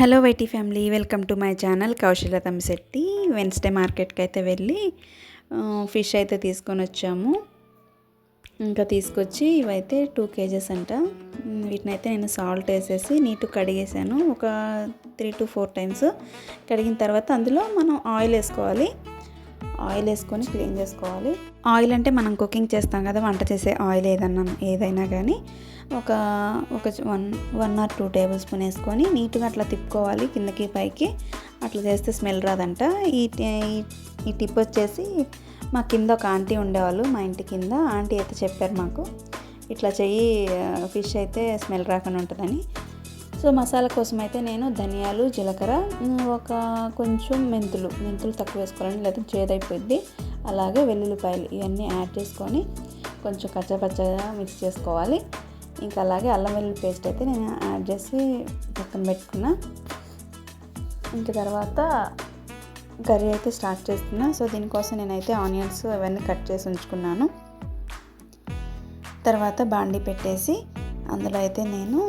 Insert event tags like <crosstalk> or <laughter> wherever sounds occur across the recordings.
Hello YT family welcome to my channel Kaushala Tammisetti Wednesday మార్కెట్కి అయితే వెళ్ళి fish అయితే తీసుకొని వచ్చాము. ఇంకా తీసుకొచ్చి ఇవైతే టూ కేజెస్ అంట. వీటినైతే వీటిని అయితే నేను సాల్ట్ వేసేసి నీటు కడిగేసాను. ఒక త్రీ టు ఫోర్ టైమ్స్ కడిగిన తర్వాత అందులో మనం ఆయిల్ వేసుకోవాలి. ఆయిల్ వేసుకొని క్లీన్ చేసుకోవాలి. ఆయిల్ అంటే మనం కుకింగ్ చేస్తాం కదా వంట చేసే ఆయిల్ ఏదన్నా ఏదైనా కానీ ఒక ఒక one one or two tablespoon వేసుకొని నీట్గా అట్లా తిప్పుకోవాలి కిందకి పైకి. అట్లా చేస్తే స్మెల్ రాదంట. ఈ ఈ- టిప్ వచ్చేసి మా కింద ఒక ఆంటీ ఉండేవాళ్ళు మా ఇంటి కింద. ఆంటీ అయితే చెప్పారు మాకు ఇట్లా చెయ్యి ఫిష్ అయితే స్మెల్ రాకుండా ఉంటుందని. సో మసాలా కోసం అయితే నేను ధనియాలు జీలకర్ర ఒక కొంచెం మెంతులు మెంతులు తక్కువ వేసుకోవాలండి లేకపోతే చేదైపోద్ది అలాగే వెల్లుల్లిపాయలు ఇవన్నీ యాడ్ చేసుకొని కొంచెం కచ్చపచ్చగా మిక్స్ చేసుకోవాలి. ఇంకా అలాగే అల్లం వెల్లుల్లి పేస్ట్ అయితే నేను యాడ్ చేసి పక్కన పెట్టుకున్నా. ఇంక తర్వాత కర్రీ అయితే స్టార్ట్ చేస్తున్నా. సో దీనికోసం నేనైతే ఆనియన్స్ అవన్నీ కట్ చేసి ఉంచుకున్నాను. తర్వాత బాండి పెట్టేసి అందులో అయితే నేను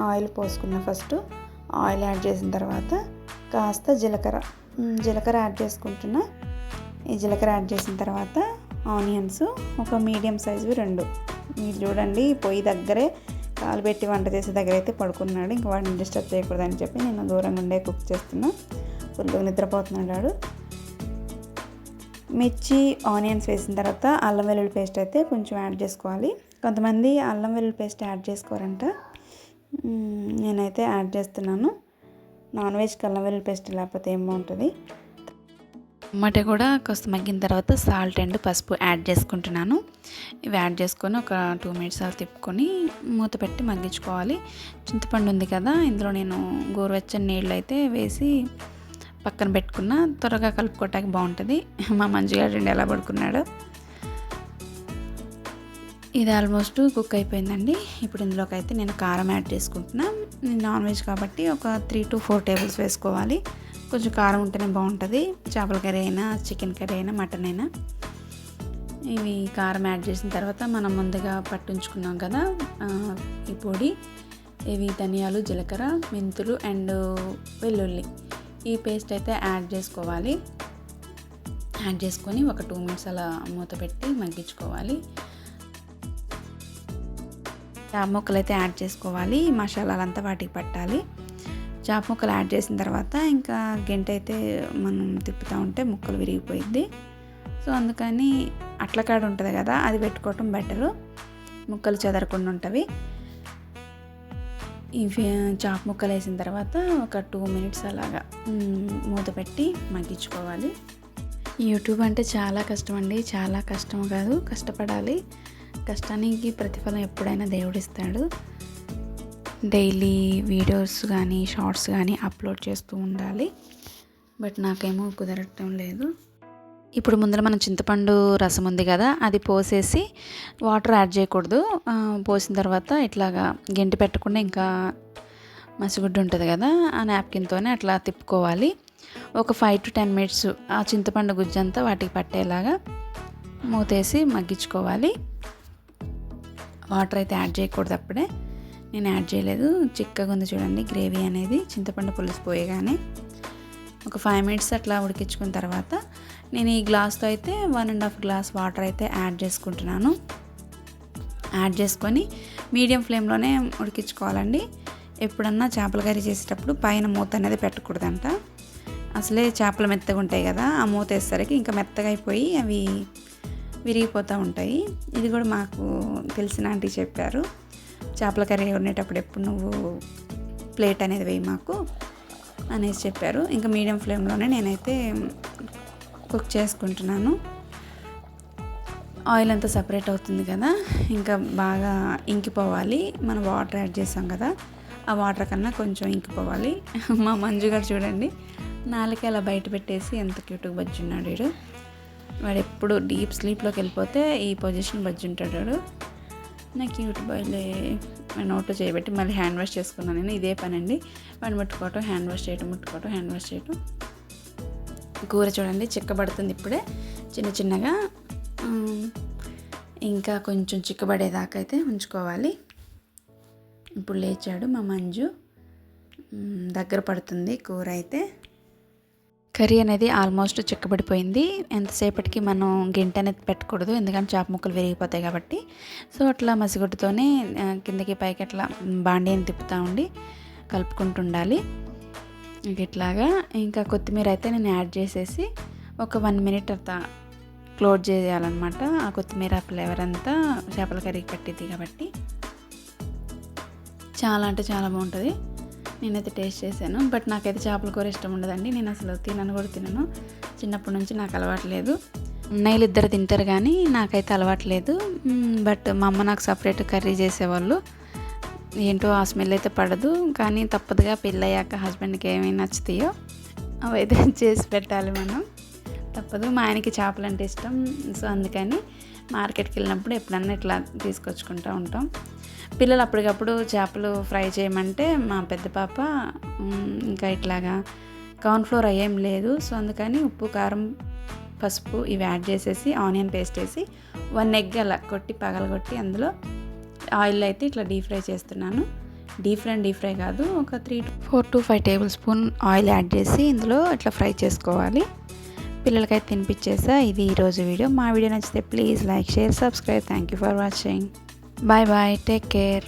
ఆయిల్ పోసుకున్న ఫస్ట్ ఆయిల్ యాడ్ చేసిన తర్వాత కాస్త జీలకర్ర. జీలకర్ర యాడ్ చేసుకుంటున్నా. ఈ జీలకర్ర యాడ్ చేసిన తర్వాత ఆనియన్స్ ఒక మీడియం సైజువి రెండు. మీరు చూడండి పొయ్యి దగ్గరే కాలు పెట్టి వంట చేసే దగ్గర అయితే పడుకున్నాడు. ఇంకా వాడిని డిస్టర్బ్ చేయకూడదని చెప్పి నేను దూరంగా ఉండే కుక్ చేస్తున్నా. ఫుల్గా నిద్రపోతున్నాడు వాడు. మిర్చి ఆనియన్స్ వేసిన తర్వాత అల్లం వెల్లుల్లి పేస్ట్ అయితే కొంచెం యాడ్ చేసుకోవాలి. కొంతమంది అల్లం వెల్లుల్లి పేస్ట్ యాడ్ చేసుకోరంట. నేనైతే యాడ్ చేస్తున్నాను. నాన్ వెజ్కి అల్లం వెల్లుల్లి పేస్ట్ లేకపోతే ఏం బాగుంటుంది? టమాటా కూడా కొంత మగ్గిన తర్వాత సాల్ట్ అండ్ పసుపు యాడ్ చేసుకుంటున్నాను. ఇవి యాడ్ చేసుకొని ఒక టూ మినిట్స్ అలా తిప్పుకొని మూత పెట్టి మగ్గించుకోవాలి. చింతపండు ఉంది కదా ఇందులో నేను గోరువెచ్చని నీళ్ళు అయితే వేసి పక్కన పెట్టుకున్న త్వరగా కలుపుకోవటానికి బాగుంటుంది. మా మంచిగా రెండు ఎలా పడుకున్నాడు? ఇది ఆల్మోస్ట్ కుక్ అయిపోయిందండి. ఇప్పుడు ఇందులోకి అయితే నేను కారం యాడ్ చేసుకుంటున్నా. నేను నాన్ వెజ్ కాబట్టి ఒక త్రీ టు ఫోర్ టేబుల్స్ వేసుకోవాలి. కొంచెం కారం ఉంటేనే బాగుంటుంది. చేపల కర్రీ అయినా చికెన్ కర్రీ అయినా మటన్ అయినా. ఇవి కారం యాడ్ చేసిన తర్వాత మనం ముందుగా పట్టించుకున్నాం కదా ఈ పొడి. ఇవి ధనియాలు జీలకర్ర మెంతులు అండ్ వెల్లుల్లి. ఈ పేస్ట్ అయితే యాడ్ చేసుకోవాలి. యాడ్ చేసుకొని ఒక టూ మినిట్స్ అలా మూత పెట్టి మగ్గించుకోవాలి. చాప ముక్కలు అయితే యాడ్ చేసుకోవాలి. మసాలాలు మసాలాలంతా వాటికి పట్టాలి. చాప ముక్కలు యాడ్ చేసిన తర్వాత ఇంకా గంట అయితే మనం తిప్పుతూ ఉంటే ముక్కలు విరిగిపోయింది సో అందుకని అట్లకాడ ఉంటుంది కదా అది పెట్టుకోవటం బెటరు. ముక్కలు చెదరకుండా ఉంటుంది ఇవి చాప ముక్కలు వేసిన తర్వాత ఒక టూ మినిట్స్ అలాగా మూత పెట్టి మగ్గించుకోవాలి. యూట్యూబ్ అంటే చాలా కష్టం అండి చాలా కష్టం కాదు. కష్టపడాలి. కష్టానికి ప్రతిఫలం ఎప్పుడైనా దేవుడిస్తాడు డైలీ వీడియోస్ కానీ షార్ట్స్ కానీ అప్లోడ్ చేస్తూ ఉండాలి. బట్ నాకేమో కుదరటం లేదు. ఇప్పుడు ముందర మనం చింతపండు రసం ఉంది కదా అది పోసేసి వాటర్ యాడ్ చేయకూడదు. పోసిన తర్వాత ఇట్లాగా గెంటి పెట్టకుండా ఇంకా మసిగుడ్డు ఉంటుంది కదా ఆ నాప్కిన్తోనే అట్లా తిప్పుకోవాలి. ఒక ఫైవ్ టు టెన్ మినిట్స్ ఆ చింతపండు గుజ్జంతా వాటికి పట్టేలాగా మూతేసి మగ్గించుకోవాలి. వాటర్ అయితే యాడ్ చేయకూడదు అప్పుడే. నేను యాడ్ చేయలేదు. చిక్కగా ఉంది చూడండి గ్రేవీ అనేది. చింతపండు పులుసు పోయగానే ఒక ఫైవ్ మినిట్స్ అట్లా ఉడికించుకున్న తర్వాత నేను ఈ గ్లాస్తో అయితే one and half glass water అయితే యాడ్ చేసుకుంటున్నాను. యాడ్ చేసుకొని మీడియం ఫ్లేమ్లోనే ఉడికించుకోవాలండి. ఎప్పుడన్నా చేపల కర్రీ చేసేటప్పుడు పైన మూత అనేది పెట్టకూడదంట. అసలే చేపలు మెత్తగా ఉంటాయి కదా ఆ మూత వేసేసరికి ఇంకా మెత్తగా అయిపోయి అవి విరిగిపోతూ ఉంటాయి. ఇది కూడా మాకు తెలిసిన ఆంటీ చెప్పారు. చేపల కర్రీ వండేటప్పుడు ఎప్పుడు నువ్వు ప్లేట్ అనేది వేయి మాకు అనేసి చెప్పారు. ఇంకా మీడియం ఫ్లేమ్లోనే నేనైతే కుక్ చేసుకుంటున్నాను. ఆయిల్ అంతా సపరేట్ అవుతుంది కదా ఇంకా బాగా ఇంకిపోవాలి. మనం వాటర్ యాడ్ చేసాం కదా ఆ వాటర్ కన్నా కొంచెం ఇంకిపోవాలి. మా మంజు గారు చూడండి నాలుకే అలా బయట పెట్టేసి ఎంత క్యూట్గా బజ్జున్నాడు వీడు. వాడు ఎప్పుడు డీప్ స్లీప్లోకి వెళ్ళిపోతే ఈ పొజిషన్ బజ్జుంటాడు వాడు. నా క్యూట్ బాయ్లే నోట్లో చేయబెట్టి మళ్ళీ హ్యాండ్ వాష్ చేసుకున్నాను నేను. ఇదే పని అండి వాడిని ముట్టుకోవటం హ్యాండ్ వాష్ చేయటం ముట్టుకోవటం హ్యాండ్ వాష్ చేయటం. కూర చూడండి చిక్కబడుతుంది ఇప్పుడే. చిన్న చిన్నగా ఇంకా కొంచెం చిక్కబడేదాకా అయితే ఉంచుకోవాలి. ఇప్పుడు లేచాడు మా మంజు. దగ్గర పడుతుంది కూర అయితే. కర్రీ అనేది ఆల్మోస్ట్ చిక్కబడిపోయింది. ఎంతసేపటికి మనం గింట అనేది పెట్టకూడదు ఎందుకంటే చేప ముక్కలు విరిగిపోతాయి కాబట్టి. సో అట్లా మసిగుడ్డుతోనే కిందకి పైకి అట్లా బాండీని తిప్పుతూ ఉండి కలుపుకుంటూ ఉండాలి ఇట్లాగా. ఇంకా కొత్తిమీర అయితే నేను యాడ్ చేసేసి ఒక వన్ మినిట్ అంతా క్లోజ్ చేయాలన్నమాట. ఆ కొత్తిమీర ఫ్లేవర్ అంతా చేపల కర్రీకి పట్టింది కాబట్టి. చాలా అంటే చాలా బాగుంటుంది. నేనైతే టేస్ట్ చేశాను. బట్ నాకైతే చేపల కూర ఇష్టం ఉండదండి. నేను అసలు తినను కూడా తినను. చిన్నప్పటి నుంచి నాకు అలవాటు లేదు. అన్నయ్యలు ఇద్దరు తింటారు కానీ నాకైతే అలవాటు లేదు. బట్ మా అమ్మ నాకు సపరేట్ కర్రీ చేసేవాళ్ళు. ఏంటో ఆ స్మెల్ అయితే పడదు. కానీ తప్పదుగా పెళ్ళయ్యాక హస్బెండ్కి ఏమేమి నచ్చుతాయో అవైతే <laughs> చేసి పెట్టాలి మనం. తప్పదు. మా ఆయనకి చేపలు అంటే ఇష్టం. సో అందుకని మార్కెట్కి వెళ్ళినప్పుడు ఎప్పుడన్నా ఇట్లా తీసుకొచ్చుకుంటూ ఉంటాం. పిల్లలు అప్పటికప్పుడు చేపలు ఫ్రై చేయమంటే మా పెద్ద పాప ఇంకా ఇట్లాగా కార్న్ఫ్లోర్ అయ్యేం లేదు. సో అందుకని ఉప్పు కారం పసుపు ఇవి యాడ్ చేసేసి ఆనియన్ పేస్ట్ వేసి వన్ ఎగ్ అలా కొట్టి పగలగొట్టి అందులో ఆయిల్ అయితే ఇట్లా డీప్ ఫ్రై చేస్తున్నాను. డీప్ ఫ్రై డీప్ ఫ్రై కాదు ఒక three four to five tablespoon oil add చేసి ఇందులో ఇట్లా ఫ్రై చేసుకోవాలి. పిల్లలకైతే తినిపించేసా ఇది ఈరోజు వీడియో. మా వీడియో నచ్చితే please like share subscribe. Thank you for watching bye bye take care